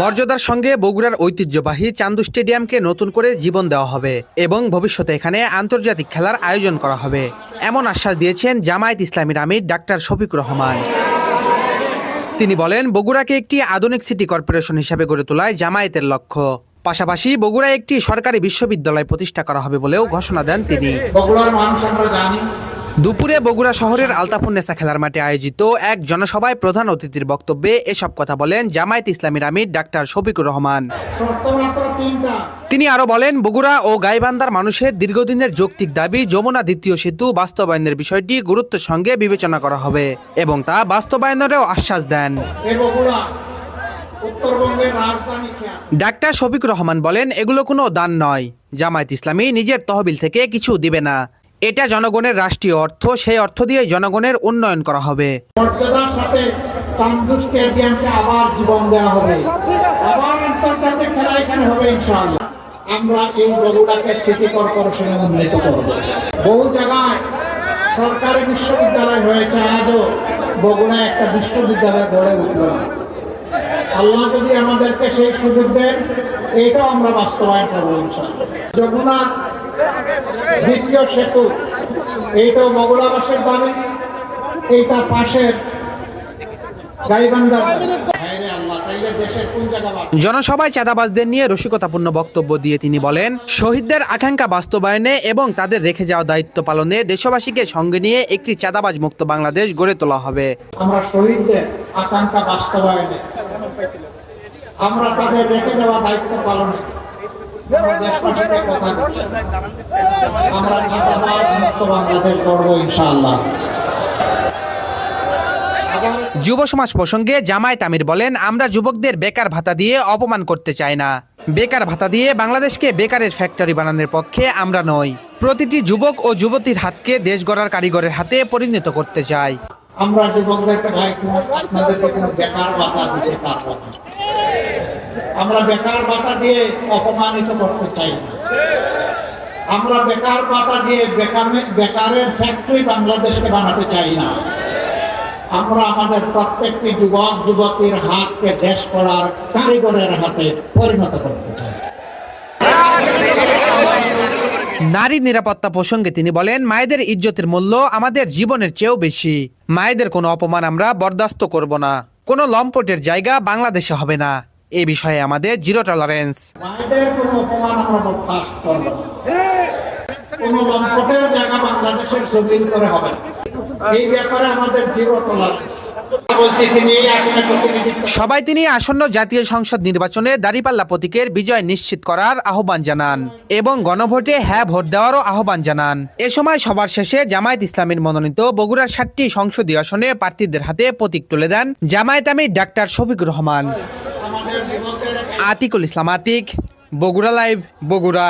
মর্যাদার সঙ্গে বগুড়ার ঐতিহ্যবাহী চান্দু স্টেডিয়ামকে নতুন করে জীবন দেওয়া হবে এবং ভবিষ্যতে এখানে আন্তর্জাতিক খেলার আয়োজন করা হবে। এমন আশ্বাস দিয়েছেন জামায়াত ইসলামীর আমির ডাক্তার শফিক রহমান। তিনি বলেন, বগুড়াকে একটি আধুনিক সিটি কর্পোরেশন হিসেবে গড়ে তোলায় জামায়াতের লক্ষ্য। পাশাপাশি বগুড়ায় একটি সরকারি বিশ্ববিদ্যালয় প্রতিষ্ঠা করা হবে বলেও ঘোষণা দেন তিনি। বগুড়ার মানুষ আমরা জানি দুপুরে বগুড়া শহরের আলতাফুন্নেসা খেলার মাঠে আয়োজিত এক জনসভায় প্রধান অতিথির বক্তব্যে এসব কথা বলেন জামায়াত ইসলামীর আমির ডাক্তার শফিকুর রহমান। তিনি আরও বলেন, বগুড়া ও গাইবান্ধার মানুষের দীর্ঘদিনের যৌক্তিক দাবি, যমুনা দ্বিতীয় সেতু বাস্তবায়নের বিষয়টি গুরুত্বের সঙ্গে বিবেচনা করা হবে এবং তা বাস্তবায়নেরও আশ্বাস দেন। ডাক্তার শফিকুর রহমান বলেন, এগুলো কোনো দান নয়। জামায়াত ইসলামী নিজের তহবিল থেকে কিছু দিবে না। এটা জনগণের রাষ্ট্রীয় অর্থ, সেই অর্থ দিয়ে জনগণের উন্নয়ন করা হবে। আবার জীবন দেওয়া হবে। আমরা এই বগুড়াকে সিটি উন্নীত করব। বহু জায়গায় সরকারি বিশ্ববিদ্যালয় হয়েছে, আজও বগুড়া একটা বিশ্ববিদ্যালয় গড়ে উঠল। আল্লাহ যদি আমাদেরকে সেই সুযোগ দেন, এইটাও আমরা বাস্তবায়ন করব যমুনা দ্বিতীয় সেতু এইটাও এইটা পাশের আল্লাহ তাইলে দেশের কোন জায়গা বাকি? জনসভায় চাঁদাবাজদের নিয়ে রসিকতাপূর্ণ বক্তব্য দিয়ে তিনি বলেন শহীদদের আকাঙ্ক্ষা বাস্তবায়নে এবং তাদের রেখে যাওয়া দায়িত্ব পালনে দেশবাসীকে সঙ্গে নিয়ে একটি চাঁদাবাজ মুক্ত বাংলাদেশ গড়ে তোলা হবে আমরা শহীদদের আকাঙ্ক্ষা বাস্তবায়নে আমরা তাদের রেখে দেওয়া দায়িত্ব পালনে আমরা বাংলাদেশ গড়ব ইনশাআল্লাহ। যুব সমাজ প্রসঙ্গে জামায়াত আমির বলেন আমরা যুবকদের বেকার ভাতা দিয়ে অপমান করতে চাই না। বেকার ভাতা দিয়ে বাংলাদেশকে বেকারের ফ্যাক্টরি বানানোর পক্ষে আমরা নই। প্রতিটি যুবক ও যুবতীর হাতকে দেশ গড়ার কারিগরের হাতে পরিণত করতে চাই। আমরা যুবকদেরকে ভাই আপনাদেরকে কোনো বেকার ভাতা দিতে পারব না আমরা বেকার ভাতা দিয়ে অপমানিত করতে চাই না। আমরা বেকার ভাতা দিয়ে বেকার বেকারের ফ্যাক্টরি বাংলাদেশকে বানাতে চাই না। আমরা আমাদের প্রত্যেকটি যুবক যুবতীর হাতকে দেশ করার কারিগরের হাতে পরিণত করতে চাই। নারী নিরাপত্তা প্রসঙ্গে তিনি বলেন মায়েদের ইজ্জতের মূল্য আমাদের জীবনের চেয়েও বেশি। মায়েদের কোনো অপমান আমরা বরদাস্ত করব না। কোনো লম্পটের জায়গা বাংলাদেশে হবে না। এ বিষয়ে আমাদের জিরো টলারেন্স। মায়েদের কোনো অপমান আমরা বরদাস্ত করব না। কোনো লম্পটের জায়গা বাংলাদেশের জমিন করে হবে। এই ব্যাপারে আমাদের সবাই তিনি আসন্ন জাতীয় সংসদ নির্বাচনে দাঁড়িপাল্লা প্রতীকের বিজয় নিশ্চিত করার আহ্বান জানান এবং গণভোটে হ্যাঁ ভোট দেওয়ারও আহ্বান জানান। এ সময় সবার শেষে জামায়াত ইসলামীর মনোনীত বগুড়ার ষাটটি সংসদীয় আসনে প্রার্থীদের হাতে প্রতীক তুলে দেন জামায়াত আমির ডাক্তার শফিকুর রহমান। আতিকুল ইসলাম আতিক বগুড়া লাইভ বগুড়া।